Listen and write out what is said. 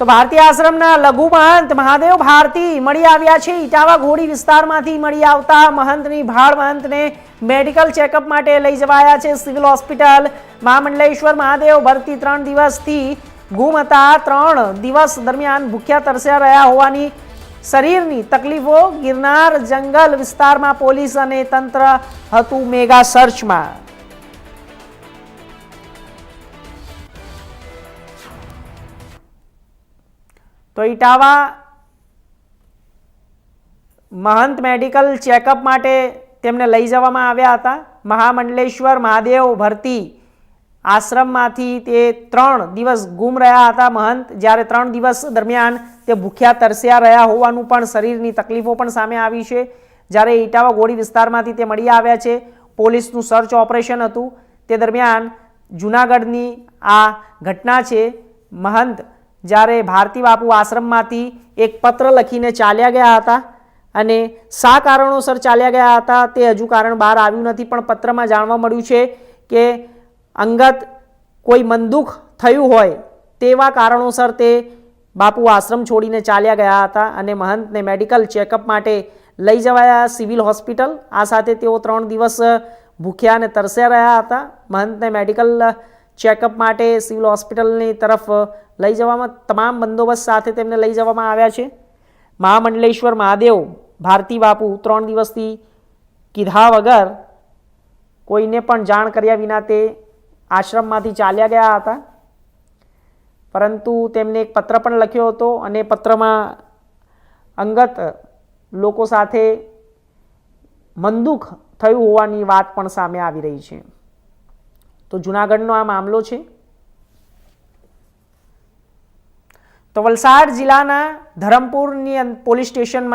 તો ભારતીય આશ્રમના લઘુ મહંત મહાદેવ ભારતી મળી આવ્યા છે. ઇટાવા ઘોડી વિસ્તારમાંથી મળી આવતા મહંતની ભાળ મહંતને મેડિકલ ચેકઅપ માટે લઈ જવાયા છે. સિવિલ હોસ્પિટલ મહામંડલેશ્વર મહાદેવ ભરતી ત્રણ દિવસથી ગુમ હતા. ત્રણ દિવસ દરમિયાન ભૂખ્યા તરસ્યા રહ્યા હોવાની શરીરની તકલીફો ગિરનાર જંગલ વિસ્તારમાં પોલીસ અને તંત્ર હતું મેગા સર્ચમાં. તો ઇટાવા મહંત મેડિકલ ચેકઅપ માટે તેમને લઈ જવામાં આવ્યા હતા. મહામંડલેશ્વર, મહાદેવ ભરતી આશ્રમમાંથી તે ત્રણ દિવસ ગુમ રહ્યા હતા મહંત. જ્યારે ત્રણ દિવસ દરમિયાન તે ભૂખ્યા તરસ્યા રહ્યા હોવાનું પણ શરીરની તકલીફો પણ સામે આવી છે. જ્યારે ઇટાવા ગોળી વિસ્તારમાંથી તે મળી આવ્યા છે, પોલીસનું સર્ચ ઓપરેશન હતું. તે દરમિયાન જૂનાગઢની આ ઘટના છે. મહંત જ્યારે ભારતી બાપુ આશ્રમમાંથી એક પત્ર લખીને ચાલ્યા ગયા હતા અને શા કારણોસર ચાલ્યા ગયા હતા તે હજુ કારણ બહાર આવ્યું નથી, પણ પત્રમાં જાણવા મળ્યું છે કે અંગત કોઈ મનદુખ થયું હોય તેવા કારણોસર તે બાપુ આશ્રમ છોડીને ચાલ્યા ગયા હતા અને મહંતને મેડિકલ ચેકઅપ માટે લઈ જવાયા સિવિલ હોસ્પિટલ. આ સાથે તેઓ ત્રણ દિવસ ભૂખ્યા અને તરસ્યા રહ્યા હતા. મહંતને મેડિકલ ચેકઅપ માટે સિવિલ હોસ્પિટલની તરફ લઈ જવામાં તમામ બંદોબસ્ત સાથે તેમને લઈ જવામાં આવ્યા છે. મહામંડલેશ્વર મહાદેવ, ભારતી બાપુ ત્રણ દિવસથી કીધા વગર કોઈને પણ જાણ કર્યા વિના તે આશ્રમમાંથી ચાલ્યા ગયા હતા. પરંતુ તેમને એક પત્ર પણ લખ્યો હતો અને પત્રમાં અંગત લોકો સાથે મનદુખ થયું હોવાની વાત પણ સામે આવી રહી છે. તો જુનાગઢનો આ મામલો છે. તો વલસાડ જિલ્લાના ધરમપુરની પોલીસ સ્ટેશનમાં